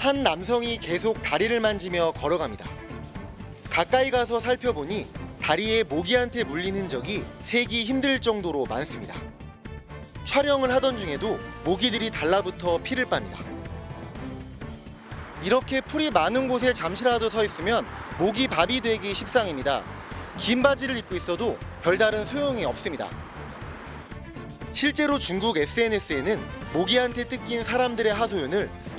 한 남성이 계속 다리를 만지며 걸어갑니다. 가까이 가서 살펴보니 다리에 모기한테 물린 흔적이 세기 힘들 정도로 많습니다. 촬영을 하던 중에도 모기들이 달라붙어 피를 빱니다. 이렇게 풀이 많은 곳에 잠시라도 서 있으면 모기 밥이 되기 십상입니다. 긴 바지를 입고 있어도 별다른 소용이 없습니다. 실제로 중국 SNS에는 모기한테 뜯긴 사람들의 하소연을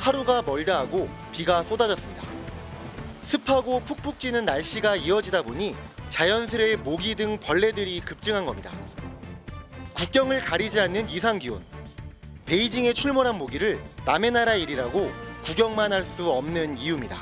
하루가 멀다 하고 비가 쏟아졌습니다. 습하고 푹푹 찌는 날씨가 이어지다 보니 자연스레 모기 등 벌레들이 급증한 겁니다. 국경을 가리지 않는 이상 기온. 베이징에 출몰한 모기를 남의 나라 일이라고 구경만 할 수 없는 이유입니다.